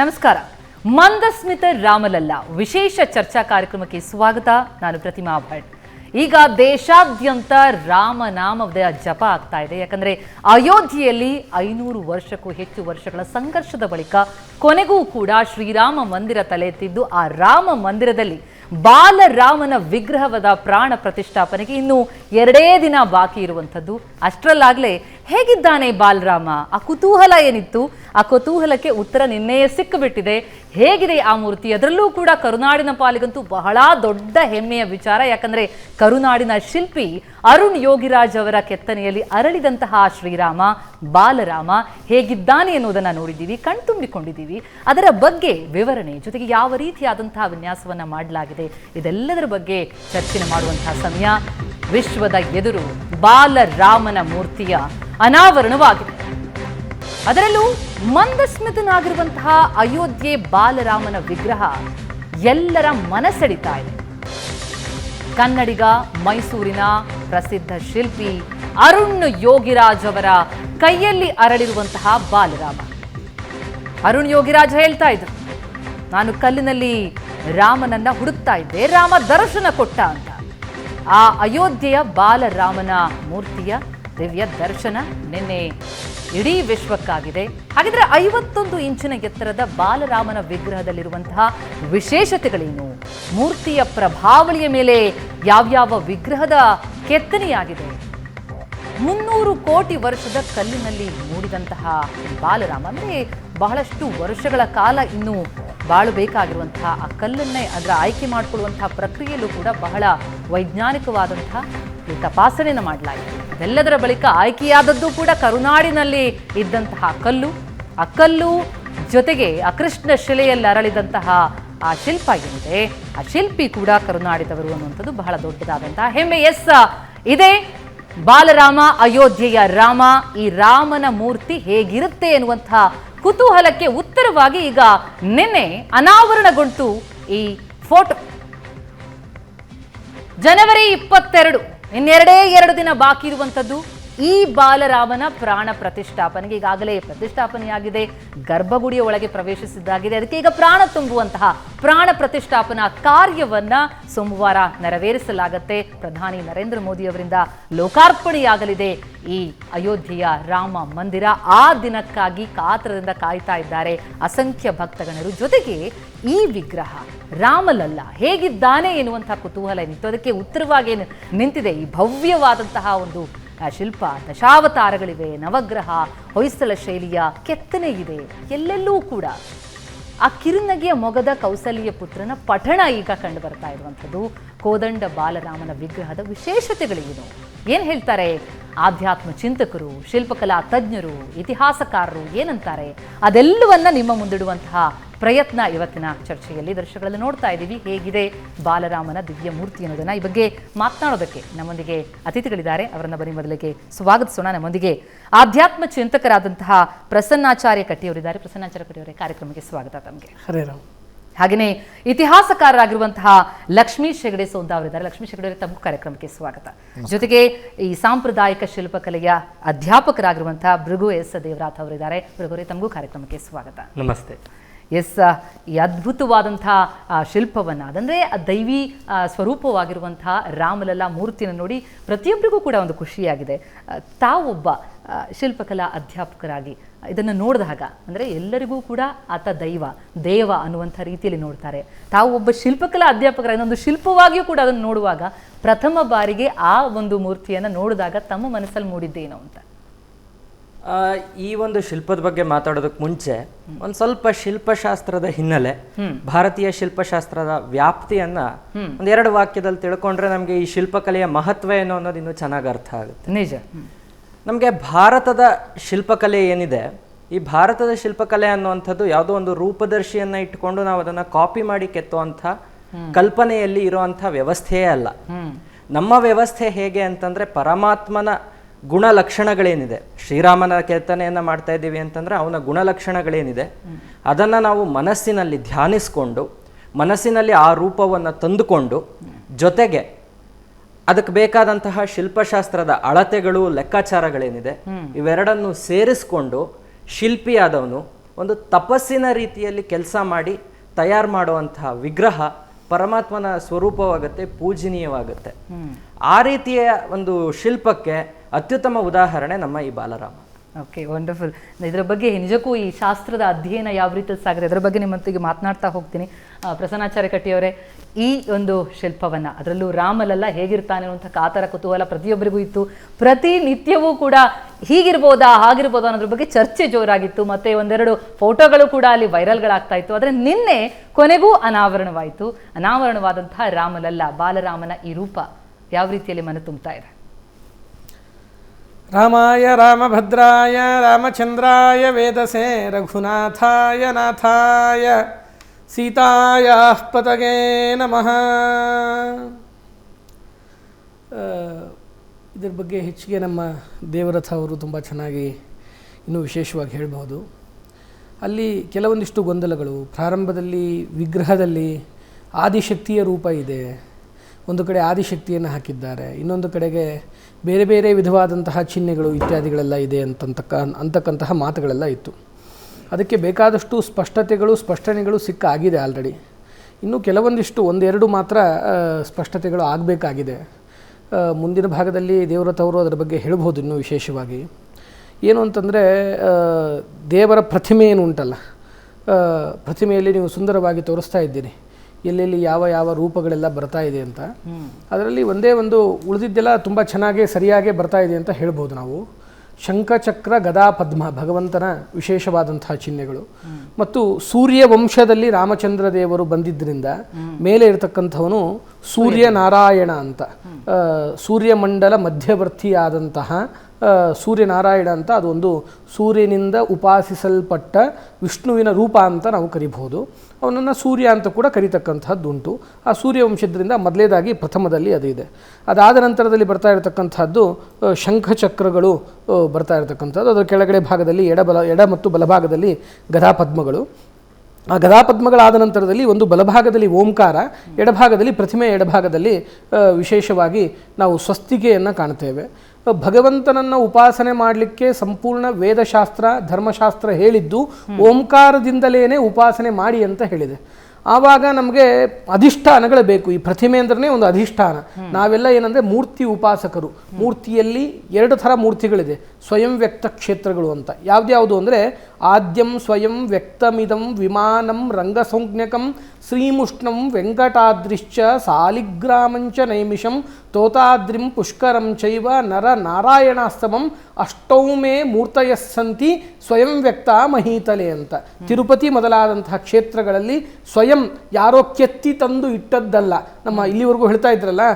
ನಮಸ್ಕಾರ. ಮಂದಸ್ಮಿತ ರಾಮಲಲ್ಲ, ವಿಶೇಷ ಚರ್ಚಾ ಕಾರ್ಯಕ್ರಮಕ್ಕೆ ಸ್ವಾಗತ. ನಾನು ಪ್ರತಿಮಾ ಭಟ್. ಈಗ ದೇಶಾದ್ಯಂತ ರಾಮನಾಮದ ಜಪ ಆಗ್ತಾ ಇದೆ. ಯಾಕಂದ್ರೆ ಅಯೋಧ್ಯೆಯಲ್ಲಿ ಐನೂರು ವರ್ಷಕ್ಕೂ ಹೆಚ್ಚು ವರ್ಷಗಳ ಸಂಘರ್ಷದ ಬಳಿಕ ಕೊನೆಗೂ ಕೂಡ ಶ್ರೀರಾಮ ಮಂದಿರ ತಲೆ ಎತ್ತಿದ್ದು ಆ ರಾಮ ಮಂದಿರದಲ್ಲಿ ಬಾಲರಾಮನ ವಿಗ್ರಹದ ಪ್ರಾಣ ಪ್ರತಿಷ್ಠಾಪನೆಗೆ ಇನ್ನು ಎರಡೇ ದಿನ ಬಾಕಿ ಇರುವಂಥದ್ದು. ಅಷ್ಟರಲ್ಲಾಗಲೇ ಹೇಗಿದ್ದಾನೆ ಬಾಲರಾಮ? ಆ ಕುತೂಹಲ ಏನಿತ್ತು? ಆ ಕುತೂಹಲಕ್ಕೆ ಉತ್ತರ ನಿನ್ನೆಯೇ ಸಿಕ್ಕಿಬಿಟ್ಟಿದೆ. ಹೇಗಿದೆ ಆ ಮೂರ್ತಿ? ಅದರಲ್ಲೂ ಕೂಡ ಕರುನಾಡಿನ ಪಾಲಿಗಂತೂ ಬಹಳ ದೊಡ್ಡ ಹೆಮ್ಮೆಯ ವಿಚಾರ. ಯಾಕಂದ್ರೆ ಕರುನಾಡಿನ ಶಿಲ್ಪಿ ಅರುಣ್ ಯೋಗಿರಾಜ್ ಅವರ ಕೆತ್ತನೆಯಲ್ಲಿ ಅರಳಿದಂತಹ ಶ್ರೀರಾಮ, ಬಾಲರಾಮ ಹೇಗಿದ್ದಾನೆ ಎನ್ನುವುದನ್ನು ನೋಡಿದ್ದೀವಿ, ಕಣ್ತುಂಬಿಕೊಂಡಿದ್ದೀವಿ. ಅದರ ಬಗ್ಗೆ ವಿವರಣೆ ಜೊತೆಗೆ ಯಾವ ರೀತಿಯಾದಂತಹ ವಿನ್ಯಾಸವನ್ನ ಮಾಡಲಾಗಿದೆ, ಇದೆಲ್ಲದರ ಬಗ್ಗೆ ಚರ್ಚೆ ಮಾಡುವಂತಹ ಸಮಯ. ವಿಶ್ವದ ಎದುರು ಬಾಲರಾಮನ ಮೂರ್ತಿಯ ಅನಾವರಣವಾಗಿದೆ. ಅದರಲ್ಲೂ ಮಂದಸ್ಮಿತನಾಗಿರುವಂತಹ ಅಯೋಧ್ಯೆ ಬಾಲರಾಮನ ವಿಗ್ರಹ ಎಲ್ಲರ ಮನಸೆಳಿತಾ ಇದೆ. ಕನ್ನಡಿಗ, ಮೈಸೂರಿನ ಪ್ರಸಿದ್ಧ ಶಿಲ್ಪಿ ಅರುಣ್ ಯೋಗಿರಾಜ್ ಅವರ ಕೈಯಲ್ಲಿ ಅರಳಿರುವಂತಹ ಬಾಲರಾಮ. ಅರುಣ್ ಯೋಗಿರಾಜ್ ಹೇಳ್ತಾ ಇದ್ರು, ನಾನು ಕಲ್ಲಿನಲ್ಲಿ ರಾಮನನ್ನ ಹುಡುಕ್ತಾ ಇದ್ದೆ, ರಾಮ ದರ್ಶನ ಕೊಟ್ಟ ಅಂತ. ಆ ಅಯೋಧ್ಯೆಯ ಬಾಲರಾಮನ ಮೂರ್ತಿಯ ದಿವ್ಯ ದರ್ಶನ ನಿನ್ನೆ ಇಡೀ ವಿಶ್ವಕ್ಕಾಗಿದೆ. ಹಾಗಿದ್ರೆ ಐವತ್ತೊಂದು ಇಂಚಿನ ಎತ್ತರದ ಬಾಲರಾಮನ ವಿಗ್ರಹದಲ್ಲಿರುವಂತಹ ವಿಶೇಷತೆಗಳೇನು? ಮೂರ್ತಿಯ ಪ್ರಭಾವಳಿಯ ಮೇಲೆ ಯಾವ್ಯಾವ ವಿಗ್ರಹದ ಕೆತ್ತನೆಯಾಗಿದೆ? ಮುನ್ನೂರು ಕೋಟಿ ವರ್ಷದ ಕಲ್ಲಿನಲ್ಲಿ ಮೂಡಿದಂತಹ ಬಾಲರಾಮ, ಅಂದರೆ ಬಹಳಷ್ಟು ವರ್ಷಗಳ ಕಾಲ ಇನ್ನು ಬಾಳಬೇಕಾಗಿರುವಂತಹ ಆ ಕಲ್ಲನ್ನೇ ಅದರ ಆಯ್ಕೆ ಮಾಡಿಕೊಳ್ಳುವಂತಹ ಪ್ರಕ್ರಿಯೆಯಲ್ಲೂ ಕೂಡ ಬಹಳ ವೈಜ್ಞಾನಿಕವಾದಂತಹ ಈ ತಪಾಸಣೆಯನ್ನು ಮಾಡಲಾಗಿದೆ ಇದೆಲ್ಲದರ ಬಳಿಕ ಆಯ್ಕೆಯಾದದ್ದು ಕೂಡ ಕರುನಾಡಿನಲ್ಲಿ ಇದ್ದಂತಹ ಕಲ್ಲು. ಆ ಕಲ್ಲು ಜೊತೆಗೆ ಅಕೃಷ್ಣ ಕೃಷ್ಣ ಶಿಲೆಯಲ್ಲಿ ಅರಳಿದಂತಹ ಆ ಶಿಲ್ಪ ಏನಿದೆ, ಆ ಶಿಲ್ಪಿ ಕೂಡ ಕರುನಾಡಿದವರು ಅನ್ನುವಂಥದ್ದು ಬಹಳ ದೊಡ್ಡದಾದಂತಹ ಹೆಮ್ಮೆ. ಎಸ್, ಇದೆ ಬಾಲರಾಮ, ಅಯೋಧ್ಯೆಯ ರಾಮ, ಈ ರಾಮನ ಮೂರ್ತಿ ಹೇಗಿರುತ್ತೆ ಎನ್ನುವಂತಹ ಕುತೂಹಲಕ್ಕೆ ಉತ್ತರವಾಗಿ ಈಗ ನಿನ್ನೆ ಅನಾವರಣಗೊಂಡು ಈ ಫೋಟೋ. ಜನವರಿ ಇಪ್ಪತ್ತೆರಡು ಇನ್ನೆರಡೇ ಎರಡು ದಿನ ಬಾಕಿ ಇರುವಂಥದ್ದು. ಈ ಬಾಲರಾಮನ ಪ್ರಾಣ ಪ್ರತಿಷ್ಠಾಪನೆಗೆ ಈಗಾಗಲೇ ಪ್ರತಿಷ್ಠಾಪನೆಯಾಗಿದೆ. ಗರ್ಭಗುಡಿಯ ಒಳಗೆ ಪ್ರವೇಶಿಸಿದ್ದಾಗಿದೆ. ಅದಕ್ಕೆ ಈಗ ಪ್ರಾಣ ತುಂಬುವಂತಹ ಪ್ರಾಣ ಪ್ರತಿಷ್ಠಾಪನಾ ಕಾರ್ಯವನ್ನ ಸೋಮವಾರ ನೆರವೇರಿಸಲಾಗತ್ತೆ. ಪ್ರಧಾನಿ ನರೇಂದ್ರ ಮೋದಿ ಅವರಿಂದ ಲೋಕಾರ್ಪಣೆಯಾಗಲಿದೆ ಈ ಅಯೋಧ್ಯೆಯ ರಾಮ ಮಂದಿರ. ಆ ದಿನಕ್ಕಾಗಿ ಕಾತರದಿಂದ ಕಾಯ್ತಾ ಇದ್ದಾರೆ ಅಸಂಖ್ಯ ಭಕ್ತಗಣರು. ಜೊತೆಗೆ ಈ ವಿಗ್ರಹ ರಾಮಲಲ್ಲ ಹೇಗಿದ್ದಾನೆ ಎನ್ನುವಂತಹ ಕುತೂಹಲ ಏನಿತ್ತು ಅದಕ್ಕೆ ಉತ್ತರವಾಗಿ ನಿಂತಿದೆ ಈ ಭವ್ಯವಾದಂತಹ ಒಂದು ಶಿಲ್ಪ, ದಶಾವತಾರಗಳಿವೆ, ನವಗ್ರಹ, ಹೊಯ್ಸಳ ಶೈಲಿಯ ಕೆತ್ತನೆ ಇದೆ, ಎಲ್ಲೆಲ್ಲೂ ಕೂಡ ಆ ಕಿರುನಗೆಯ ಮೊಗದ ಕೌಸಲ್ಯ ಪುತ್ರನ ಪಠಣ ಈಗ ಕಂಡು ಬರ್ತಾ ಇರುವಂಥದ್ದು. ಕೋದಂಡ ಬಾಲರಾಮನ ವಿಗ್ರಹದ ವಿಶೇಷತೆಗಳೇನು ಏನು ಹೇಳ್ತಾರೆ? ಆಧ್ಯಾತ್ಮ ಚಿಂತಕರು, ಶಿಲ್ಪಕಲಾ ತಜ್ಞರು, ಇತಿಹಾಸಕಾರರು ಏನಂತಾರೆ? ಅದೆಲ್ಲವನ್ನ ನಿಮ್ಮ ಮುಂದಿಡುವಂತಹ ಪ್ರಯತ್ನ ಇವತ್ತಿನ ಚರ್ಚೆಯಲ್ಲಿ ದೃಶ್ಯಗಳಲ್ಲಿ ನೋಡ್ತಾ ಇದ್ದೀವಿ. ಹೇಗಿದೆ ಬಾಲರಾಮನ ದಿವ್ಯ ಮೂರ್ತಿ ಅನ್ನೋದನ್ನ? ಈ ಬಗ್ಗೆ ಮಾತನಾಡೋದಕ್ಕೆ ನಮ್ಮೊಂದಿಗೆ ಅತಿಥಿಗಳಿದ್ದಾರೆ. ಅವರನ್ನ ಬನ್ನಿ ಮೊದಲಿಗೆ. ಸ್ವಾಗತಿಸೋಣ ನಮ್ಮೊಂದಿಗೆ. ಆಧ್ಯಾತ್ಮ ಚಿಂತಕರಾದಂತಹ ಪ್ರಸನ್ನಾಚಾರ್ಯ ಕಟ್ಟಿಯವರಿದ್ದಾರೆ. ಪ್ರಸನ್ನಾಚಾರ್ಯ ಕಟ್ಟಿಯವರೇ, ಕಾರ್ಯಕ್ರಮಕ್ಕೆ ಸ್ವಾಗತ ತಮಗೆ. ಹರೇ ರಾಮ್. ಹಾಗೆಯೇ ಇತಿಹಾಸಕಾರರಾಗಿರುವಂತಹ ಲಕ್ಷ್ಮೀ ಶೆಗಡೆ ಸೌಂದ ಅವರಿದ್ದಾರೆ. ಲಕ್ಷ್ಮೀ ಶೆಗಡೆ ಅವರಿಗೆ ತಮ್ಮ ಕಾರ್ಯಕ್ರಮಕ್ಕೆ ಸ್ವಾಗತ. ಜೊತೆಗೆ ಈ ಸಾಂಪ್ರದಾಯಿಕ ಶಿಲ್ಪಕಲೆಯ ಅಧ್ಯಾಪಕರಾಗಿರುವಂತಹ ಭೃಗು ಎಸ್ ದೇವರಾಥ್ ಅವರಿದ್ದಾರೆ. ಭೃಗುರೇ ತಮಗೂ ಕಾರ್ಯಕ್ರಮಕ್ಕೆ ಸ್ವಾಗತ. ನಮಸ್ತೆ. ಎಸ್ ಈ ಅದ್ಭುತವಾದಂಥ ಶಿಲ್ಪವನ್ನು. ಅದಂದರೆ ದೈವಿ ಸ್ವರೂಪವಾಗಿರುವಂಥ ರಾಮಲಲ್ಲ ಮೂರ್ತಿನ ನೋಡಿ ಪ್ರತಿಯೊಬ್ಬರಿಗೂ ಕೂಡ ಒಂದು ಖುಷಿಯಾಗಿದೆ. ತಾವೊಬ್ಬ ಶಿಲ್ಪಕಲಾ ಅಧ್ಯಾಪಕರಾಗಿ ಇದನ್ನು ನೋಡಿದಾಗ ಅಂದರೆ ಎಲ್ಲರಿಗೂ ಕೂಡ ಆತ ದೈವ, ದೇವ ಅನ್ನುವಂಥ ರೀತಿಯಲ್ಲಿ ನೋಡ್ತಾರೆ. ತಾವು ಒಬ್ಬ ಶಿಲ್ಪಕಲಾ ಅಧ್ಯಾಪಕರಾಗಿ ಒಂದು ಶಿಲ್ಪವಾಗಿಯೂ ಕೂಡ ಅದನ್ನು ನೋಡುವಾಗ ಪ್ರಥಮ ಬಾರಿಗೆ ಆ ಒಂದು ಮೂರ್ತಿಯನ್ನು ನೋಡಿದಾಗ ತಮ್ಮ ಮನಸ್ಸಲ್ಲಿ ಮೂಡಿದ್ದೇನೋ ಅಂತ. ಈ ಒಂದು ಶಿಲ್ಪದ ಬಗ್ಗೆ ಮಾತಾಡೋದಕ್ಕೆ ಮುಂಚೆ ಒಂದು ಸ್ವಲ್ಪ ಶಿಲ್ಪಶಾಸ್ತ್ರದ ಹಿನ್ನೆಲೆ ಭಾರತೀಯ ಶಿಲ್ಪಶಾಸ್ತ್ರದ ವ್ಯಾಪ್ತಿಯನ್ನ ಒಂದೆರಡು ವಾಕ್ಯದಲ್ಲಿ ತಿಳ್ಕೊಂಡ್ರೆ ನಮಗೆ ಈ ಶಿಲ್ಪಕಲೆಯ ಮಹತ್ವ ಏನು ಅನ್ನೋದು ಇನ್ನೂ ಚೆನ್ನಾಗಿ ಅರ್ಥ ಆಗುತ್ತೆ. ನಿಜ. ನಮಗೆ ಭಾರತದ ಶಿಲ್ಪಕಲೆ ಏನಿದೆ ಈ ಭಾರತದ ಶಿಲ್ಪಕಲೆ ಅನ್ನುವಂಥದ್ದು ಯಾವುದೋ ಒಂದು ರೂಪದರ್ಶಿಯನ್ನ ಇಟ್ಕೊಂಡು ನಾವು ಅದನ್ನ ಕಾಪಿ ಮಾಡಿ ಕೆತ್ತುವಂಥ ಕಲ್ಪನೆಯಲ್ಲಿ ಇರುವಂಥ ವ್ಯವಸ್ಥೆಯೇ ಅಲ್ಲ. ನಮ್ಮ ವ್ಯವಸ್ಥೆ ಹೇಗೆ ಅಂತಂದ್ರೆ ಪರಮಾತ್ಮನ ಗುಣಲಕ್ಷಣಗಳೇನಿದೆ? ಶ್ರೀರಾಮನ ಕೆತ್ತನೆಯನ್ನ ಮಾಡ್ತಾ ಇದ್ದೀವಿ ಅಂತಂದ್ರೆ ಅವನ ಗುಣಲಕ್ಷಣಗಳೇನಿದೆ? ಅದನ್ನ ನಾವು ಮನಸ್ಸಿನಲ್ಲಿ ಧ್ಯಾನಿಸ್ಕೊಂಡು ಮನಸ್ಸಿನಲ್ಲಿ ಆ ರೂಪವನ್ನು ತಂದುಕೊಂಡು ಜೊತೆಗೆ ಅದಕ್ಕೆ ಬೇಕಾದಂತಹ ಶಿಲ್ಪಶಾಸ್ತ್ರದ ಅಳತೆಗಳು ಲೆಕ್ಕಾಚಾರಗಳೇನಿದೆ? ಇವೆರಡನ್ನು ಸೇರಿಸ್ಕೊಂಡು ಶಿಲ್ಪಿಯಾದವನು ಒಂದು ತಪಸ್ಸಿನ ರೀತಿಯಲ್ಲಿ ಕೆಲಸ ಮಾಡಿ ತಯಾರು ಮಾಡುವಂತಹ ವಿಗ್ರಹ ಪರಮಾತ್ಮನ ಸ್ವರೂಪವಾಗುತ್ತೆ ಪೂಜನೀಯವಾಗುತ್ತೆ. ಆ ರೀತಿಯ ಒಂದು ಶಿಲ್ಪಕ್ಕೆ ಅತ್ಯುತ್ತಮ ಉದಾಹರಣೆ ನಮ್ಮ ಈ ಬಾಲರಾಮ. ಓಕೆ ವಂಡರ್ಫುಲ್ ಇದರ ಬಗ್ಗೆ ನಿಜಕ್ಕೂ ಈ ಶಾಸ್ತ್ರದ ಅಧ್ಯಯನ ಯಾವ ರೀತಿ ಸಾಗಿದೆ? ಅದರ ಬಗ್ಗೆ ನಿಮ್ಮೊತ್ತಿಗೆ ಮಾತನಾಡ್ತಾ ಹೋಗ್ತೀನಿ. ಪ್ರಸನ್ನಾಚಾರ್ಯ ಕಟ್ಟಿಯವರೇ, ಈ ಒಂದು ಶಿಲ್ಪವನ್ನ, ಅದರಲ್ಲೂ ರಾಮಲಲ್ಲ ಹೇಗಿರ್ತಾನೆ ಅನ್ನುವಂಥ ಕಾತರ ಕುತೂಹಲ ಪ್ರತಿಯೊಬ್ಬರಿಗೂ ಇತ್ತು. ಪ್ರತಿನಿತ್ಯವೂ ಕೂಡ ಹೀಗಿರ್ಬೋದಾ, ಹಾಗಿರ್ಬೋದಾ ಅನ್ನೋದ್ರ ಬಗ್ಗೆ ಚರ್ಚೆ ಜೋರಾಗಿತ್ತು. ಮತ್ತೆ ಒಂದೆರಡು ಫೋಟೋಗಳು ಕೂಡ ಅಲ್ಲಿ ವೈರಲ್ಗಳಾಗ್ತಾ ಇತ್ತು. ಆದರೆ ನಿನ್ನೆ ಕೊನೆಗೂ ಅನಾವರಣವಾಯಿತು. ಅನಾವರಣವಾದಂತಹ ರಾಮಲಲ್ಲ, ಬಾಲರಾಮನ ಈ ರೂಪ. ಯಾವ ರೀತಿಯಲ್ಲಿ ಮನ ತುಂಬ್ತಾ ಇದೆ? ರಾಮಾಯ ರಾಮಭದ್ರಾಯ ರಾಮಚಂದ್ರಾಯ ವೇದಸೆ ರಘುನಾಥಾಯ ನಾಥಾಯ ಸೀತಾಯ ಪತಗೆ ನಮಃ. ಇದ್ರ ಬಗ್ಗೆ ಹೆಚ್ಚಿಗೆ ನಮ್ಮ ದೇವರಥ ಅವರು ತುಂಬ ಚೆನ್ನಾಗಿ ಇನ್ನೂ ವಿಶೇಷವಾಗಿ ಹೇಳಬಹುದು. ಅಲ್ಲಿ ಕೆಲವೊಂದಿಷ್ಟು ಗೊಂದಲಗಳು, ಪ್ರಾರಂಭದಲ್ಲಿ, ವಿಗ್ರಹದಲ್ಲಿ ಆದಿಶಕ್ತಿಯ ರೂಪ ಇದೆ. ಒಂದು ಕಡೆ ಆದಿಶಕ್ತಿಯನ್ನು ಹಾಕಿದ್ದಾರೆ, ಇನ್ನೊಂದು ಕಡೆಗೆ ಬೇರೆ ಬೇರೆ ವಿಧವಾದಂತಹ ಚಿಹ್ನೆಗಳು ಇತ್ಯಾದಿಗಳೆಲ್ಲ ಇದೆ ಅಂತಂತಕ್ಕ, ಅಂತಕ್ಕಂತಹ ಮಾತುಗಳೆಲ್ಲ ಇತ್ತು. ಅದಕ್ಕೆ ಬೇಕಾದಷ್ಟು ಸ್ಪಷ್ಟತೆಗಳು, ಸ್ಪಷ್ಟನೆಗಳು ಸಿಕ್ಕ ಆಗಿದೆ ಆಲ್ರೆಡಿ ಇನ್ನು ಕೆಲವೊಂದಿಷ್ಟು, ಒಂದೆರಡು ಮಾತ್ರ ಸ್ಪಷ್ಟತೆಗಳು ಆಗಬೇಕಾಗಿದೆ. ಮುಂದಿನ ಭಾಗದಲ್ಲಿ ದೇವರಥವರು ಅದರ ಬಗ್ಗೆ ಹೇಳ್ಬೋದು ಇನ್ನೂ ವಿಶೇಷವಾಗಿ. ಏನು ಅಂತಂದರೆ ದೇವರ ಪ್ರತಿಮೆ ಏನು ಉಂಟಲ್ಲ ಪ್ರತಿಮೆಯಲ್ಲಿ ನೀವು ಸುಂದರವಾಗಿ ತೋರಿಸ್ತಾ ಇದ್ದೀರಿ. ಎಲ್ಲೆಲ್ಲಿ ಯಾವ ಯಾವ ರೂಪಗಳೆಲ್ಲ ಬರ್ತಾ ಇದೆ ಅಂತ. ಅದರಲ್ಲಿ ಒಂದೇ ಒಂದು ಉಳಿದಿದ್ದೆಲ್ಲ ತುಂಬ ಚೆನ್ನಾಗಿ ಸರಿಯಾಗಿ ಬರ್ತಾ ಇದೆ ಅಂತ ಹೇಳ್ಬೋದು ನಾವು. ಶಂಖಚಕ್ರ ಗದಾ ಪದ್ಮ ಭಗವಂತನ ವಿಶೇಷವಾದಂತಹ ಚಿಹ್ನೆಗಳು. ಮತ್ತು ಸೂರ್ಯ ವಂಶದಲ್ಲಿ ರಾಮಚಂದ್ರ ದೇವರು ಬಂದಿದ್ದರಿಂದ ಮೇಲೆ ಇರತಕ್ಕಂಥವನು ಸೂರ್ಯನಾರಾಯಣ ಅಂತ. ಸೂರ್ಯಮಂಡಲ ಮಧ್ಯವರ್ತಿಯಾದಂತಹ ಸೂರ್ಯನಾರಾಯಣ ಅಂತ ಅದೊಂದು ಸೂರ್ಯನಿಂದ ಉಪಾಸಿಸಲ್ಪಟ್ಟ ವಿಷ್ಣುವಿನ ರೂಪ ಅಂತ ನಾವು ಕರಿಬಹುದು. ಅವನನ್ನು ಸೂರ್ಯ ಅಂತ ಕೂಡ ಕರಿತಕ್ಕಂಥದ್ದುಂಟು ಆ ಸೂರ್ಯವಂಶದ್ರಿಂದ ಮೊದಲೇದಾಗಿ ಪ್ರಥಮದಲ್ಲಿ ಅದು ಇದೆ. ಅದಾದ ನಂತರದಲ್ಲಿ ಬರ್ತಾ ಇರತಕ್ಕಂಥದ್ದು ಶಂಖಚಕ್ರಗಳು ಬರ್ತಾ ಇರತಕ್ಕಂಥದ್ದು ಅದರ ಕೆಳಗಡೆ ಭಾಗದಲ್ಲಿ ಎಡಬಲ ಎಡ ಮತ್ತು ಬಲಭಾಗದಲ್ಲಿ ಗದಾಪದ್ಮಗಳು. ಆ ಗದಾಪದ್ಮಗಳಾದ ನಂತರದಲ್ಲಿ ಒಂದು ಬಲಭಾಗದಲ್ಲಿ ಓಂಕಾರ, ಎಡಭಾಗದಲ್ಲಿ ಪ್ರತಿಮೆ, ಎಡಭಾಗದಲ್ಲಿ ವಿಶೇಷವಾಗಿ ನಾವು ಸ್ವಸ್ತಿಕೆಯನ್ನು ಕಾಣ್ತೇವೆ. ಭಗವಂತನನ್ನು ಉಪಾಸನೆ ಮಾಡಲಿಕ್ಕೆ ಸಂಪೂರ್ಣ ವೇದಶಾಸ್ತ್ರ ಧರ್ಮಶಾಸ್ತ್ರ ಹೇಳಿದ್ದು ಓಂಕಾರದಿಂದಲೇ ಉಪಾಸನೆ ಮಾಡಿ ಅಂತ ಹೇಳಿದೆ. ಆವಾಗ ನಮಗೆ ಅಧಿಷ್ಠಾನಗಳು ಬೇಕು. ಈ ಪ್ರತಿಮೆ ಅಂದ್ರೆ ಒಂದು ಅಧಿಷ್ಠಾನ. ನಾವೆಲ್ಲ ಏನಂದ್ರೆ ಮೂರ್ತಿ ಉಪಾಸಕರು. ಮೂರ್ತಿಯಲ್ಲಿ ಎರಡು ಥರ ಮೂರ್ತಿಗಳಿದೆ. ಸ್ವಯಂ ವ್ಯಕ್ತ ಕ್ಷೇತ್ರಗಳು ಅಂತ. ಯಾವ್ದ್ಯಾವುದು ಅಂದರೆ ಆದ್ಯಂ ಸ್ವಯಂ ವ್ಯಕ್ತಮಿದಂ ವಿಮಾನಂ ರಂಗಸಂಜ್ಞಕಂ ಶ್ರೀಮುಷ್ಣಂ ವೆಂಕಟಾದ್ರಿಶ್ಚ ಸಾಲಿಗ್ರಾಮಂಚ ನೈಮಿಷಂ ತೋತಾದ್ರಿಂ ಪುಷ್ಕರಂ ಚೈವ ನರ ನಾರಾಯಣಾಸ್ತಮಂ ಅಷ್ಟೌ ಮೇ ಮೂರ್ತಯಸ್ಸಂತಿ ಸ್ವಯಂ ವ್ಯಕ್ತ ಮಹೀತಲೆ ಅಂತ. ತಿರುಪತಿ ಮೊದಲಾದಂತಹ ಕ್ಷೇತ್ರಗಳಲ್ಲಿ ಸ್ವಯಂ ಯಾರೋ ಕೆತ್ತಿ ತಂದು ಇಟ್ಟದ್ದಲ್ಲ. ನಮ್ಮ ಇಲ್ಲಿವರೆಗೂ ಹೇಳ್ತಾ ಇದ್ರಲ್ಲ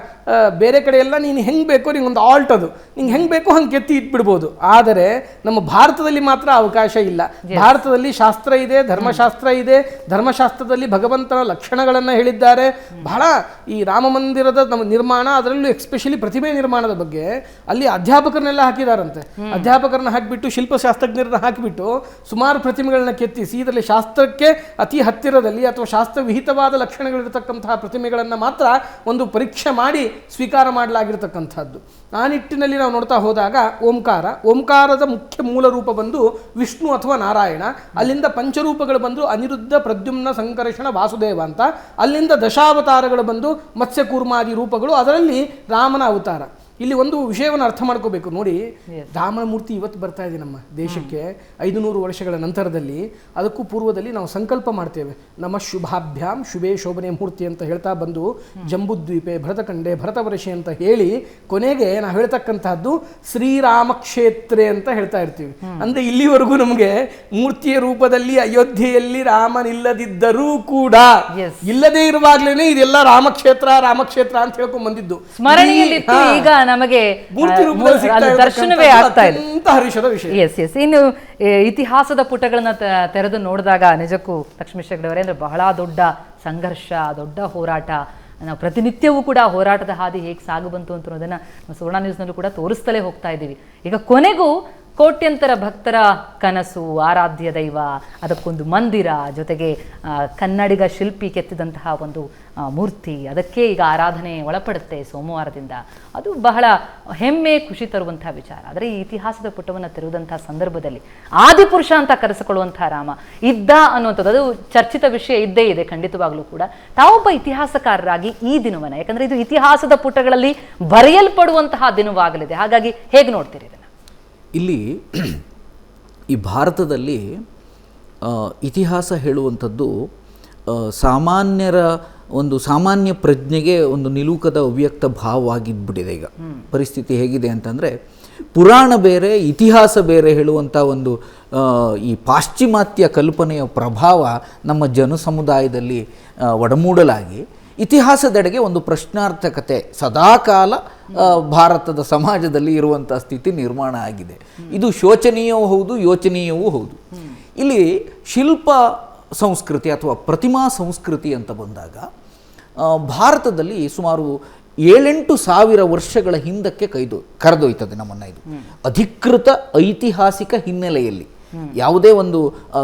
ಬೇರೆ ಕಡೆ ಎಲ್ಲ ನೀನು ಹೆಂಗೆ ಬೇಕೋ ನಿಂಗೊಂದು ಆಲ್ಟ್ ಅದು. ನಿಂಗೆ ಹೆಂಗೆ ಬೇಕೋ ಹಂಗೆ ಕೆತ್ತಿ ಇಟ್ಬಿಡ್ಬೋದು. ಆದರೆ ನಮ್ಮ ಭಾರತದಲ್ಲಿ ಮಾತ್ರ ಅವಕಾಶ ಇಲ್ಲ. ಭಾರತದಲ್ಲಿ ಶಾಸ್ತ್ರ ಇದೆ ಧರ್ಮಶಾಸ್ತ್ರ ಇದೆ. ಧರ್ಮಶಾಸ್ತ್ರದಲ್ಲಿ ಭಗವಂತನ ಲಕ್ಷಣಗಳನ್ನು ಹೇಳಿದ್ದಾರೆ. ಬಹಳ ಈ ರಾಮ ಮಂದಿರದ ನಮ್ಮ ನಿರ್ಮಾಣ ಅದರಲ್ಲೂ ಎಕ್ಸ್ಪೆಷಲಿ ಪ್ರತಿಮೆ ನಿರ್ಮಾಣದ ಬಗ್ಗೆ ಅಲ್ಲಿ ಅಧ್ಯಾಪಕರನ್ನೆಲ್ಲ ಹಾಕಿದಾರಂತೆ. ಅಧ್ಯಾಪಕರನ್ನ ಹಾಕಿಬಿಟ್ಟು ಶಿಲ್ಪಶಾಸ್ತ್ರಜ್ಞರನ್ನ ಹಾಕಿಬಿಟ್ಟು ಸುಮಾರು ಪ್ರತಿಮೆಗಳನ್ನ ಕೆತ್ತಿಸಿ ಇದರಲ್ಲಿ ಶಾಸ್ತ್ರಕ್ಕೆ ಅತಿ ಹತ್ತಿರದಲ್ಲಿ ಅಥವಾ ಶಾಸ್ತ್ರ ವಿಹಿತವಾದ ಲಕ್ಷಣಗಳಿರತಕ್ಕಂತಹ ಪ್ರತಿಮೆಗಳನ್ನು ಮಾತ್ರ ಒಂದು ಪರೀಕ್ಷೆ ಮಾಡಿ ಸ್ವೀಕಾರ ಮಾಡಲಾಗಿರ್ತಕ್ಕಂಥದ್ದು. ಆ ನಿಟ್ಟಿನಲ್ಲಿ ನಾವು ನೋಡ್ತಾ ಹೋದಾಗ ಓಂಕಾರ, ಓಂಕಾರದ ಮುಖ್ಯ ಮೂಲ ರೂಪ ಬಂದು ವಿಷ್ಣು ಅಥವಾ ನಾರಾಯಣ, ಅಲ್ಲಿಂದ ಪಂಚರೂಪಗಳು ಬಂದು ಅನಿರುದ್ಧ, ಪ್ರದ್ಯುಮ್ನ, ಸಂಕರ್ಷಣ, ವಾಸುದೇವ ಅಂತ, ಅಲ್ಲಿಂದ ದಶಾವತಾರಗಳು ಬಂದು ಮತ್ಸ್ಯ ಕೂರ್ಮಾದಿ ರೂಪಗಳು, ಅದರಲ್ಲಿ ರಾಮನ ಅವತಾರ. ಇಲ್ಲಿ ಒಂದು ವಿಷಯವನ್ನು ಅರ್ಥ ಮಾಡ್ಕೋಬೇಕು. ನೋಡಿ ರಾಮನ ಮೂರ್ತಿ ಇವತ್ತು ಬರ್ತಾ ಇದೆ ನಮ್ಮ ದೇಶಕ್ಕೆ ಐದು ನೂರು ವರ್ಷಗಳ ನಂತರದಲ್ಲಿ. ಅದಕ್ಕೂ ಪೂರ್ವದಲ್ಲಿ ನಾವು ಸಂಕಲ್ಪ ಮಾಡ್ತೇವೆ. ನಮ್ಮ ಶುಭಾಭ್ಯಾಮ್ ಶುಭೇ ಶೋಭನೆ ಮೂರ್ತಿ ಅಂತ ಹೇಳ್ತಾ ಬಂದು ಜಂಬುದ್ವೀಪೆ ಭರತಖಂಡೆ ಭರತವರ್ಷೆ ಅಂತ ಹೇಳಿ ಕೊನೆಗೆ ನಾವು ಹೇಳ್ತಕ್ಕಂತಹದ್ದು ಶ್ರೀರಾಮ ಕ್ಷೇತ್ರೆ ಅಂತ ಹೇಳ್ತಾ ಇರ್ತೀವಿ. ಅಂದ್ರೆ ಇಲ್ಲಿವರೆಗೂ ನಮಗೆ ಮೂರ್ತಿಯ ರೂಪದಲ್ಲಿ ಅಯೋಧ್ಯೆಯಲ್ಲಿ ರಾಮನಿಲ್ಲದಿದ್ದರೂ ಕೂಡ. ಇಲ್ಲದೇ ಇರುವಾಗ್ಲೇನೆ ಇದೆಲ್ಲ ರಾಮಕ್ಷೇತ್ರ ರಾಮಕ್ಷೇತ್ರ ಅಂತ ಹೇಳ್ಕೊಂಡ್ ಬಂದಿದ್ದು ಈಗ ನಮಗೆ ದರ್ಶನವೇ ಆಗ್ತಾ ವಿಷಯ. ಎಸ್ ಎಸ್ ಇನ್ನು ಇತಿಹಾಸದ ಪುಟಗಳನ್ನ ತೆರೆದು ನೋಡಿದಾಗ ನಿಜಕ್ಕೂ ಲಕ್ಷ್ಮೀ ಹೆಗ್ಡೆಯವರೇ ಅಂದ್ರೆ ಬಹಳ ದೊಡ್ಡ ಸಂಘರ್ಷ ದೊಡ್ಡ ಹೋರಾಟ. ನಾವು ಪ್ರತಿನಿತ್ಯವೂ ಕೂಡ ಹೋರಾಟದ ಹಾದಿ ಹೇಗೆ ಸಾಗು ಬಂತು ಅಂತ ಅನ್ನೋದನ್ನ ನ್ಯೂಸ್ ಸುವರ್ಣ ನ್ಯೂಸ್ನಲ್ಲೂ ಕೂಡ ತೋರಿಸ್ತಲೇ ಹೋಗ್ತಾ ಇದ್ದೀವಿ. ಈಗ ಕೊನೆಗೂ ಕೋಟ್ಯಂತರ ಭಕ್ತರ ಕನಸು ಆರಾಧ್ಯ ದೈವ ಅದಕ್ಕೊಂದು ಮಂದಿರ ಜೊತೆಗೆ ಕನ್ನಡಿಗ ಶಿಲ್ಪಿ ಕೆತ್ತಿದಂತಹ ಒಂದು ಮೂರ್ತಿ, ಅದಕ್ಕೆ ಈಗ ಆರಾಧನೆ ಒಳಪಡುತ್ತೆ ಸೋಮವಾರದಿಂದ. ಅದು ಬಹಳ ಹೆಮ್ಮೆ ಖುಷಿ ತರುವಂತಹ ವಿಚಾರ. ಆದರೆ ಈ ಇತಿಹಾಸದ ಪುಟವನ್ನು ತೆರೆಯುವಂತಹ ಸಂದರ್ಭದಲ್ಲಿ ಆದಿಪುರುಷ ಅಂತ ಕರೆಸಿಕೊಳ್ಳುವಂತಹ ರಾಮ ಇದ್ದ ಅನ್ನುವಂಥದ್ದು, ಅದು ಚರ್ಚಿತ ವಿಷಯ ಇದ್ದೇ ಇದೆ ಖಂಡಿತವಾಗ್ಲೂ ಕೂಡ. ತಾವೊಬ್ಬ ಇತಿಹಾಸಕಾರರಾಗಿ ಈ ದಿನವನ್ನ, ಯಾಕಂದ್ರೆ ಇದು ಇತಿಹಾಸದ ಪುಟಗಳಲ್ಲಿ ಬರೆಯಲ್ಪಡುವಂತಹ ದಿನವಾಗಲಿದೆ. ಹಾಗಾಗಿ ಹೇಗೆ ನೋಡ್ತೀರಿ ಇದನ್ನು? ಇಲ್ಲಿ ಈ ಭಾರತದಲ್ಲಿ ಇತಿಹಾಸ ಹೇಳುವಂಥದ್ದು ಸಾಮಾನ್ಯರ ಒಂದು ಸಾಮಾನ್ಯ ಪ್ರಜ್ಞೆಗೆ ಒಂದು ನಿಲುಕದ ಅವ್ಯಕ್ತ ಭಾವವಾಗಿದ್ಬಿಟ್ಟಿದೆ ಈಗ. ಪರಿಸ್ಥಿತಿ ಹೇಗಿದೆ ಅಂತಂದರೆ ಪುರಾಣ ಬೇರೆ ಇತಿಹಾಸ ಬೇರೆ ಹೇಳುವಂಥ ಒಂದು ಈ ಪಾಶ್ಚಿಮಾತ್ಯ ಕಲ್ಪನೆಯ ಪ್ರಭಾವ ನಮ್ಮ ಜನ ಸಮುದಾಯದಲ್ಲಿ ಆ, ಒಡಮೂಡಲಾಗಿ ಇತಿಹಾಸದೆಡೆಗೆ ಒಂದು ಪ್ರಶ್ನಾರ್ಥಕತೆ ಸದಾಕಾಲ ಭಾರತದ ಸಮಾಜದಲ್ಲಿ ಇರುವಂಥ ಸ್ಥಿತಿ ನಿರ್ಮಾಣ ಆಗಿದೆ. ಇದು ಶೋಚನೀಯವೂ ಹೌದು ಯೋಚನೀಯವೂ ಹೌದು. ಇಲ್ಲಿ ಶಿಲ್ಪ ಸಂಸ್ಕೃತಿ ಅಥವಾ ಪ್ರತಿಮಾ ಸಂಸ್ಕೃತಿ ಅಂತ ಬಂದಾಗ ಭಾರತದಲ್ಲಿ ಸುಮಾರು ಏಳೆಂಟು ಸಾವಿರ ವರ್ಷಗಳ ಹಿಂದಕ್ಕೆ ಕೈದು ಕರೆದೊಯ್ತದೆ ನಮ್ಮನ್ನು ಇದು. ಅಧಿಕೃತ ಐತಿಹಾಸಿಕ ಹಿನ್ನೆಲೆಯಲ್ಲಿ. ಯಾವುದೇ ಒಂದು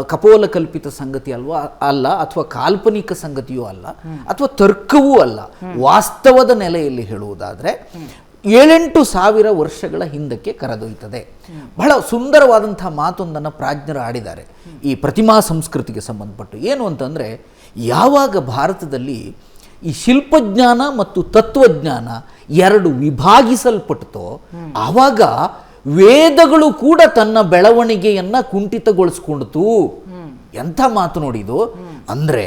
ಕಪೋಲ ಕಲ್ಪಿತ ಸಂಗತಿ ಅಲ್ವಾ ಅಲ್ಲ ಅಥವಾ ಕಾಲ್ಪನಿಕ ಸಂಗತಿಯೂ ಅಲ್ಲ ಅಥವಾ ತರ್ಕವೂ ಅಲ್ಲ. ವಾಸ್ತವದ ನೆಲೆಯಲ್ಲಿ ಹೇಳುವುದಾದರೆ ಏಳೆಂಟು ಸಾವಿರ ವರ್ಷಗಳ ಹಿಂದಕ್ಕೆ ಕರೆದೊಯ್ತದೆ ಬಹಳ ಸುಂದರವಾದಂಥ ಮಾತೊಂದನ್ನು ಪ್ರಾಜ್ಞರು ಆಡಿದ್ದಾರೆ ಈ ಪ್ರತಿಮಾ ಸಂಸ್ಕೃತಿಗೆ ಸಂಬಂಧಪಟ್ಟು. ಏನು ಅಂತಂದರೆ, ಯಾವಾಗ ಭಾರತದಲ್ಲಿ ಈ ಶಿಲ್ಪಜ್ಞಾನ ಮತ್ತು ತತ್ವಜ್ಞಾನ ಎರಡು ವಿಭಾಗಿಸಲ್ಪಟ್ಟತೋ ಆವಾಗ ವೇದಗಳು ಕೂಡ ತನ್ನ ಬೆಳವಣಿಗೆಯನ್ನ ಕುಂಠಿತಗೊಳಿಸ್ಕೊಂಡಿತು ಎಂಥ ಮಾತು ನೋಡಿದು? ಅಂದ್ರೆ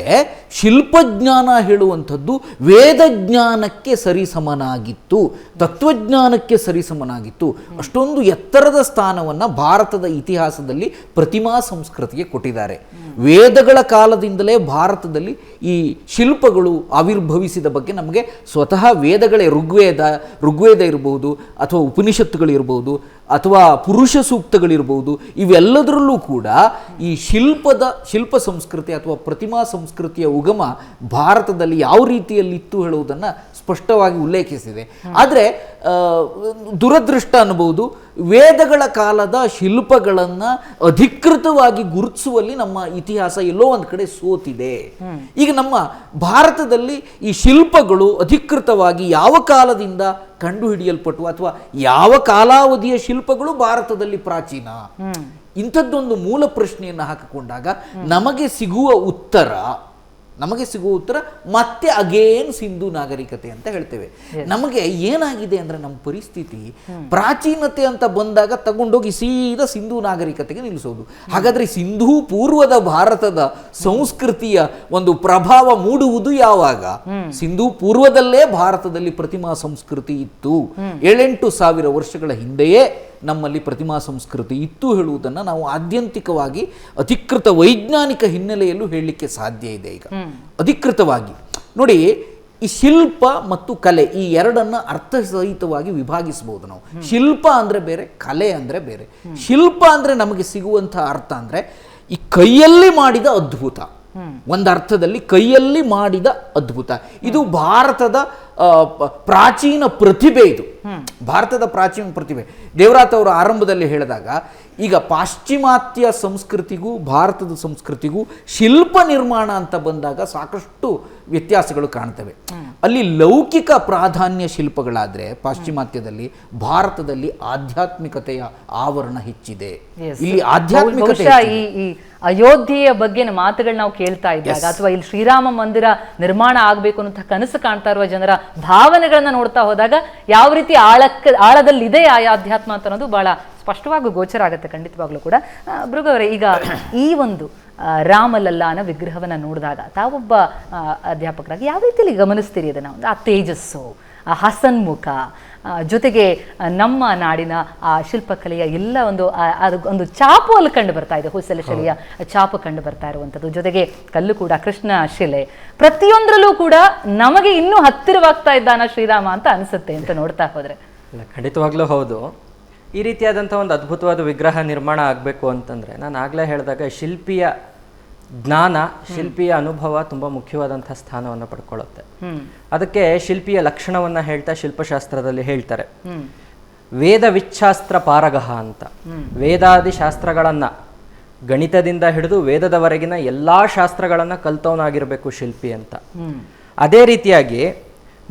ಶಿಲ್ಪಜ್ಞಾನ ಹೇಳುವಂಥದ್ದು ವೇದಜ್ಞಾನಕ್ಕೆ ಸರಿಸಮನಾಗಿತ್ತು, ತತ್ವಜ್ಞಾನಕ್ಕೆ ಸರಿಸಮನಾಗಿತ್ತು. ಅಷ್ಟೊಂದು ಎತ್ತರದ ಸ್ಥಾನವನ್ನ ಭಾರತದ ಇತಿಹಾಸದಲ್ಲಿ ಪ್ರತಿಮಾ ಸಂಸ್ಕೃತಿಗೆ ಕೊಟ್ಟಿದ್ದಾರೆ. ವೇದಗಳ ಕಾಲದಿಂದಲೇ ಭಾರತದಲ್ಲಿ ಈ ಶಿಲ್ಪಗಳು ಆವಿರ್ಭವಿಸಿದ ಬಗ್ಗೆ ನಮಗೆ ಸ್ವತಃ ವೇದಗಳೇ ಋಗ್ವೇದ ಋಗ್ವೇದ ಇರಬಹುದು ಅಥವಾ ಉಪನಿಷತ್ತುಗಳಿರ್ಬೋದು ಅಥವಾ ಪುರುಷ ಸೂಕ್ತಗಳಿರ್ಬೋದು, ಇವೆಲ್ಲದರಲ್ಲೂ ಕೂಡ ಈ ಶಿಲ್ಪದ, ಶಿಲ್ಪ ಸಂಸ್ಕೃತಿ ಅಥವಾ ಪ್ರತಿಮಾ ಸಂಸ್ಕೃತಿಯ ಉಗಮ ಭಾರತದಲ್ಲಿ ಯಾವ ರೀತಿಯಲ್ಲಿತ್ತು ಹೇಳುವುದನ್ನು ಸ್ಪಷ್ಟವಾಗಿ ಉಲ್ಲೇಖಿಸಿದೆ. ಆದರೆ ದುರದೃಷ್ಟ ಅನ್ಬೋದು ವೇದಗಳ ಕಾಲದ ಶಿಲ್ಪಗಳನ್ನು ಅಧಿಕೃತವಾಗಿ ಗುರುತಿಸುವಲ್ಲಿ ನಮ್ಮ ಇತಿಹಾಸ ಎಲ್ಲೋ ಒಂದು ಕಡೆ ಸೋತಿದೆ. ಈಗ ನಮ್ಮ ಭಾರತದಲ್ಲಿ ಈ ಶಿಲ್ಪಗಳು ಅಧಿಕೃತವಾಗಿ ಯಾವ ಕಾಲದಿಂದ ಕಂಡುಹಿಡಿಯಲ್ಪಟ್ಟು ಅಥವಾ ಯಾವ ಕಾಲಾವಧಿಯ ಶಿಲ್ಪಗಳು ಭಾರತದಲ್ಲಿ ಪ್ರಾಚೀನ? ಇಂಥದ್ದೊಂದು ಮೂಲ ಪ್ರಶ್ನೆಯನ್ನು ಹಾಕಿಕೊಂಡಾಗ ನಮಗೆ ಸಿಗುವ ಉತ್ತರ ನಮಗೆ ಸಿಗುವ ಉತ್ತರ ಮತ್ತೆ ಅಗೇನ್ ಸಿಂಧು ನಾಗರಿಕತೆ ಅಂತ ಹೇಳ್ತೇವೆ. ನಮಗೆ ಏನಾಗಿದೆ ಅಂದ್ರೆ ನಮ್ಮ ಪರಿಸ್ಥಿತಿ ಪ್ರಾಚೀನತೆ ಅಂತ ಬಂದಾಗ ತಗೊಂಡೋಗಿ ಸೀದಾ ಸಿಂಧು ನಾಗರಿಕತೆಗೆ ನಿಲ್ಲಿಸೋದು. ಹಾಗಾದ್ರೆ ಸಿಂಧೂ ಪೂರ್ವದ ಭಾರತದ ಸಂಸ್ಕೃತಿಯ ಒಂದು ಪ್ರಭಾವ ಮೂಡುವುದು ಯಾವಾಗ? ಸಿಂಧೂ ಪೂರ್ವದಲ್ಲೇ ಭಾರತದಲ್ಲಿ ಪ್ರತಿಮಾ ಸಂಸ್ಕೃತಿ ಇತ್ತು. ಏಳೆಂಟು ಸಾವಿರ ವರ್ಷಗಳ ಹಿಂದೆಯೇ ನಮ್ಮಲ್ಲಿ ಪ್ರತಿಮಾ ಸಂಸ್ಕೃತಿ ಇತ್ತು ಹೇಳುವುದನ್ನು ನಾವು ಆದ್ಯಂತಿಕವಾಗಿ ಅಧಿಕೃತ ವೈಜ್ಞಾನಿಕ ಹಿನ್ನೆಲೆಯಲ್ಲೂ ಹೇಳಲಿಕ್ಕೆ ಸಾಧ್ಯ ಇದೆ ಈಗ. ಅಧಿಕೃತವಾಗಿ. ನೋಡಿ ಈ ಶಿಲ್ಪ ಮತ್ತು ಕಲೆ ಈ ಎರಡನ್ನ ಅರ್ಥಸಹಿತವಾಗಿ ವಿಭಾಗಿಸಬಹುದು ನಾವು. ಶಿಲ್ಪ ಅಂದ್ರೆ ಬೇರೆ ಕಲೆ ಅಂದ್ರೆ ಬೇರೆ. ಶಿಲ್ಪ ಅಂದ್ರೆ ನಮಗೆ ಸಿಗುವಂತಹ ಅರ್ಥ ಅಂದ್ರೆ ಈ ಕೈಯಲ್ಲಿ ಮಾಡಿದ ಅದ್ಭುತ. ಒಂದು ಅರ್ಥದಲ್ಲಿ ಕೈಯಲ್ಲಿ ಮಾಡಿದ ಅದ್ಭುತ. ಇದು ಭಾರತದ ಪ್ರಾಚೀನ ಪ್ರತಿಭೆ ಇದು. ಭಾರತದ ಪ್ರಾಚೀನ ಪ್ರತಿಭೆ ದೇವರಾತ್ ಅವರು ಆರಂಭದಲ್ಲಿ ಹೇಳಿದಾಗ ಈಗ ಪಾಶ್ಚಿಮಾತ್ಯ ಸಂಸ್ಕೃತಿಗೂ ಭಾರತದ ಸಂಸ್ಕೃತಿಗೂ ಶಿಲ್ಪ ನಿರ್ಮಾಣ ಅಂತ ಬಂದಾಗ ಸಾಕಷ್ಟು ವ್ಯತ್ಯಾಸಗಳು ಕಾಣ್ತವೆ. ಅಲ್ಲಿ ಲೌಕಿಕ ಪ್ರಾಧಾನ್ಯ ಶಿಲ್ಪಗಳಾದ್ರೆ ಪಾಶ್ಚಿಮಾತ್ಯದಲ್ಲಿ ಭಾರತದಲ್ಲಿ ಆಧ್ಯಾತ್ಮಿಕತೆಯ ಆವರಣ ಹೆಚ್ಚಿದೆ. ಇಲ್ಲಿ ಆಧ್ಯಾತ್ಮಿಕತೆ ಈ ಅಯೋಧ್ಯೆಯ ಬಗ್ಗೆ ಮಾತುಗಳು ನಾವು ಕೇಳ್ತಾ ಇದ್ದಾಗ ಅಥವಾ ಇಲ್ಲಿ ಶ್ರೀರಾಮ ಮಂದಿರ ನಿರ್ಮಾಣ ಆಗಬೇಕು ಅನ್ನೋ ಕನಸು ಕಾಣ್ತಾ ಇರುವ ಜನರ ಭಾವನೆಗಳನ್ನ ನೋಡ್ತಾ ಹೋದಾಗ ಯಾವ ರೀತಿ ಆಳಕ್ಕ, ಆಳದಲ್ಲಿದೆ ಆ ಅಧ್ಯಾತ್ಮ ಅಂತ ಅನ್ನೋದು ಬಹಳ ಸ್ಪಷ್ಟವಾಗಿ ಗೋಚರ ಆಗುತ್ತೆ ಖಂಡಿತವಾಗ್ಲೂ ಕೂಡ. ಭೃಗವರೇ ಈಗ ಈ ಒಂದು ರಾಮ ರಾಮಲಲ್ಲಾನ ವಿಗ್ರಹವನ್ನ ನೋಡಿದಾಗ ತಾವೊಬ್ಬ ಅಧ್ಯಾಪಕರಾಗಿ ಯಾವ ರೀತಿಯಲ್ಲಿ ಗಮನಿಸ್ತೀರಿ ಅದನ್ನ ಒಂದು ಆ ತೇಜಸ್ಸು, ಆ ಹಸನ್ಮುಖ ಜೊತೆಗೆ ನಮ್ಮ ನಾಡಿನ ಆ ಶಿಲ್ಪಕಲೆಯ ಎಲ್ಲ ಒಂದು ಅದು ಒಂದು ಚಾಪು ಅಲ್ಲಿ ಕಂಡು ಬರ್ತಾ ಇದೆ. ಹೊಸಲ ಶೈಲಿಯ ಚಾಪು ಕಂಡು ಬರ್ತಾ ಇರುವಂಥದ್ದು. ಜೊತೆಗೆ ಕಲ್ಲು ಕೂಡ ಕೃಷ್ಣ ಶಿಲೆ. ಪ್ರತಿಯೊಂದರಲ್ಲೂ ಕೂಡ ನಮಗೆ ಇನ್ನೂ ಹತ್ತಿರವಾಗ್ತಾ ಇದ್ದಾನ ಶ್ರೀರಾಮ ಅಂತ ಅನಿಸುತ್ತೆ ಅಂತ ನೋಡ್ತಾ ಹೋದ್ರೆ. ಖಂಡಿತವಾಗ್ಲೂ ಹೌದು. ಈ ರೀತಿಯಾದಂಥ ಒಂದು ಅದ್ಭುತವಾದ ವಿಗ್ರಹ ನಿರ್ಮಾಣ ಆಗಬೇಕು ಅಂತಂದರೆ ನಾನು ಆಗಲೇ ಹೇಳಿದಾಗ ಶಿಲ್ಪಿಯ ಜ್ಞಾನ ಶಿಲ್ಪಿಯ ಅನುಭವ ತುಂಬ ಮುಖ್ಯವಾದಂಥ ಸ್ಥಾನವನ್ನು ಪಡ್ಕೊಳ್ಳುತ್ತೆ. ಅದಕ್ಕೆ ಶಿಲ್ಪಿಯ ಲಕ್ಷಣವನ್ನು ಹೇಳ್ತಾ ಶಿಲ್ಪಶಾಸ್ತ್ರದಲ್ಲಿ ಹೇಳ್ತಾರೆ. ವೇದ ವಿಚ್ಛಾಸ್ತ್ರ ಪಾರಗಹ ಅಂತ. ವೇದಾದಿ ಶಾಸ್ತ್ರಗಳನ್ನು ಗಣಿತದಿಂದ ಹಿಡಿದು ವೇದದವರೆಗಿನ ಎಲ್ಲ ಶಾಸ್ತ್ರಗಳನ್ನು ಕಲ್ತವನಾಗಿರಬೇಕು ಶಿಲ್ಪಿ ಅಂತ. ಅದೇ ರೀತಿಯಾಗಿ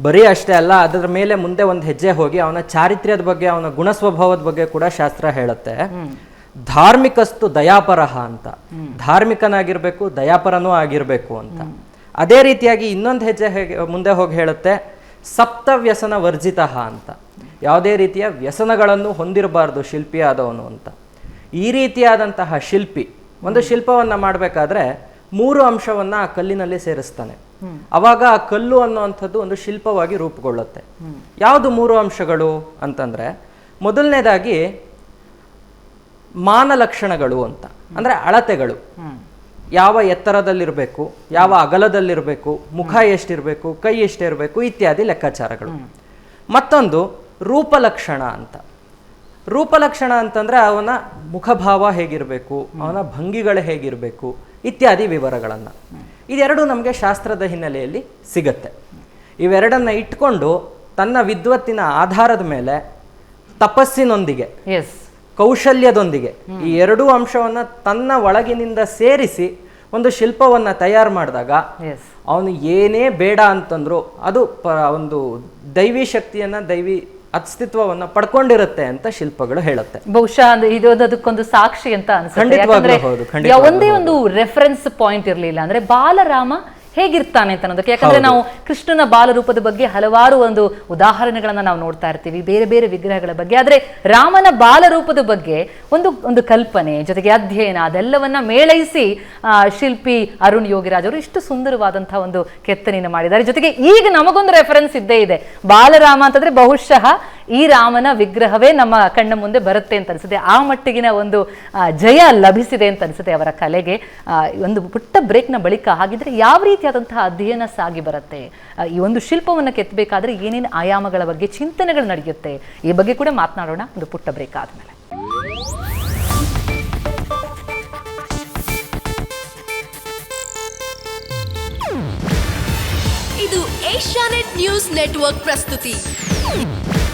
ಬರೀ ಅಷ್ಟೇ ಅಲ್ಲ ಅದರ ಮೇಲೆ ಮುಂದೆ ಒಂದು ಹೆಜ್ಜೆ ಹೋಗಿ ಅವನ ಚಾರಿತ್ರ್ಯದ ಬಗ್ಗೆ ಅವನ ಗುಣ ಸ್ವಭಾವದ ಬಗ್ಗೆ ಕೂಡ ಶಾಸ್ತ್ರ ಹೇಳುತ್ತೆ. ಧಾರ್ಮಿಕಸ್ತು ದಯಾಪರಹ ಅಂತ. ಧಾರ್ಮಿಕನಾಗಿರ್ಬೇಕು ದಯಾಪರನೂ ಆಗಿರ್ಬೇಕು ಅಂತ. ಅದೇ ರೀತಿಯಾಗಿ ಇನ್ನೊಂದು ಹೆಜ್ಜೆ ಹೇಗೆ ಮುಂದೆ ಹೋಗಿ ಹೇಳುತ್ತೆ ಸಪ್ತ ವ್ಯಸನ ವರ್ಜಿತ ಅಂತ. ಯಾವುದೇ ರೀತಿಯ ವ್ಯಸನಗಳನ್ನು ಹೊಂದಿರಬಾರ್ದು ಶಿಲ್ಪಿ ಆದವನು ಅಂತ. ಈ ರೀತಿಯಾದಂತಹ ಶಿಲ್ಪಿ ಒಂದು ಶಿಲ್ಪವನ್ನು ಮಾಡಬೇಕಾದ್ರೆ ಮೂರು ಅಂಶವನ್ನ ಆ ಕಲ್ಲಿನಲ್ಲಿ ಸೇರಿಸ್ತಾನೆ. ಅವಾಗ ಆ ಕಲ್ಲು ಅನ್ನುವಂಥದ್ದು ಒಂದು ಶಿಲ್ಪವಾಗಿ ರೂಪುಗೊಳ್ಳುತ್ತೆ. ಯಾವುದು ಮೂರು ಅಂಶಗಳು ಅಂತಂದ್ರೆ ಮೊದಲನೇದಾಗಿ ಮಾನಲಕ್ಷಣಗಳು ಅಂತ. ಅಂದ್ರೆ ಅಳತೆಗಳು. ಯಾವ ಎತ್ತರದಲ್ಲಿರಬೇಕು ಯಾವ ಅಗಲದಲ್ಲಿರಬೇಕು ಮುಖ ಎಷ್ಟಿರಬೇಕು ಕೈ ಎಷ್ಟಿರಬೇಕು ಇತ್ಯಾದಿ ಲೆಕ್ಕಾಚಾರಗಳು. ಮತ್ತೊಂದು ರೂಪಲಕ್ಷಣ ಅಂತ. ರೂಪಲಕ್ಷಣ ಅಂತಂದ್ರೆ ಅವನ ಮುಖಭಾವ ಹೇಗಿರಬೇಕು ಅವನ ಭಂಗಿಗಳು ಹೇಗಿರಬೇಕು ಇತ್ಯಾದಿ ವಿವರಗಳನ್ನು. ಇದೆರಡು ನಮಗೆ ಶಾಸ್ತ್ರದ ಹಿನ್ನೆಲೆಯಲ್ಲಿ ಸಿಗತ್ತೆ. ಇವೆರಡನ್ನ ಇಟ್ಕೊಂಡು ತನ್ನ ವಿದ್ವತ್ತಿನ ಆಧಾರದ ಮೇಲೆ ತಪಸ್ಸಿನೊಂದಿಗೆ ಎಸ್ ಕೌಶಲ್ಯದೊಂದಿಗೆ ಈ ಎರಡೂ ಅಂಶವನ್ನ ತನ್ನ ಒಳಗಿನಿಂದ ಸೇರಿಸಿ ಒಂದು ಶಿಲ್ಪವನ್ನ ತಯಾರು ಮಾಡಿದಾಗ ಅವನು ಏನೇ ಬೇಡ ಅಂತಂದ್ರು ಅದು ಪ ಒಂದು ದೈವಿ ಶಕ್ತಿಯನ್ನ ದೈವಿ ಅಸ್ತಿತ್ವವನ್ನ ಪಡ್ಕೊಂಡಿರುತ್ತೆ ಅಂತ ಶಿಲ್ಪಗಳು ಹೇಳುತ್ತೆ. ಬಹುಶಃ ಇದು ಅದಕ್ಕೊಂದು ಸಾಕ್ಷಿ ಅಂತ ಅನ್ಸುತ್ತೆ. ಒಂದೇ ಒಂದು ರೆಫರೆನ್ಸ್ ಪಾಯಿಂಟ್ ಇರಲಿಲ್ಲ. ಅಂದ್ರೆ ಬಾಲರಾಮ ಹೇಗಿರ್ತಾನೆ ಅಂತ ಅನ್ನೋದಕ್ಕೆ ಯಾಕಂದ್ರೆ ನಾವು ಕೃಷ್ಣನ ಬಾಲರೂಪದ ಬಗ್ಗೆ ಹಲವಾರು ಒಂದು ಉದಾಹರಣೆಗಳನ್ನ ನಾವು ನೋಡ್ತಾ ಇರ್ತೀವಿ ಬೇರೆ ಬೇರೆ ವಿಗ್ರಹಗಳ ಬಗ್ಗೆ. ಆದ್ರೆ ರಾಮನ ಬಾಲರೂಪದ ಬಗ್ಗೆ ಒಂದು ಒಂದು ಕಲ್ಪನೆ ಜೊತೆಗೆ ಅಧ್ಯಯನ ಅದೆಲ್ಲವನ್ನ ಮೇಳೈಸಿ ಆ, ಶಿಲ್ಪಿ ಅರುಣ್ ಯೋಗಿರಾಜ್ ಅವರು ಇಷ್ಟು ಸುಂದರವಾದಂತಹ ಒಂದು ಕೆತ್ತನೆಯನ್ನು ಮಾಡಿದ್ದಾರೆ. ಜೊತೆಗೆ ಈಗ ನಮಗೊಂದು ರೆಫರೆನ್ಸ್ ಇದ್ದೇ ಇದೆ. ಬಾಲರಾಮ ಅಂತಂದ್ರೆ ಬಹುಶಃ ಈ ರಾಮನ ವಿಗ್ರಹವೇ ನಮ್ಮ ಕಣ್ಣ ಮುಂದೆ ಬರುತ್ತೆ ಅಂತ ಅನಿಸುತ್ತೆ. ಆ ಮಟ್ಟಿಗಿನ ಒಂದು ಜಯ ಲಭಿಸಿದೆ ಅಂತ ಅನಿಸುತ್ತೆ ಅವರ ಕಲೆಗೆ. ಒಂದು ಪುಟ್ಟ ಬ್ರೇಕ್ನ ಬಳಿಕ ಹಾಗಿದ್ರೆ ಯಾವ ರೀತಿಯಾದಂತಹ ಅಧ್ಯಯನ ಸಾಗಿ ಬರುತ್ತೆ? ಈ ಒಂದು ಶಿಲ್ಪವನ್ನು ಕೆತ್ತಬೇಕಾದ್ರೆ ಏನೇನು ಆಯಾಮಗಳ ಬಗ್ಗೆ ಚಿಂತನೆಗಳು ನಡೆಯುತ್ತೆ? ಈ ಬಗ್ಗೆ ಕೂಡ ಮಾತನಾಡೋಣ. ಒಂದು ಪುಟ್ಟ ಬ್ರೇಕ್ ಆದಮೇಲೆ. ಇದು ಏಷ್ಯಾನೆಟ್ ನ್ಯೂಸ್ ನೆಟ್ವರ್ಕ್ ಪ್ರಸ್ತುತಿ.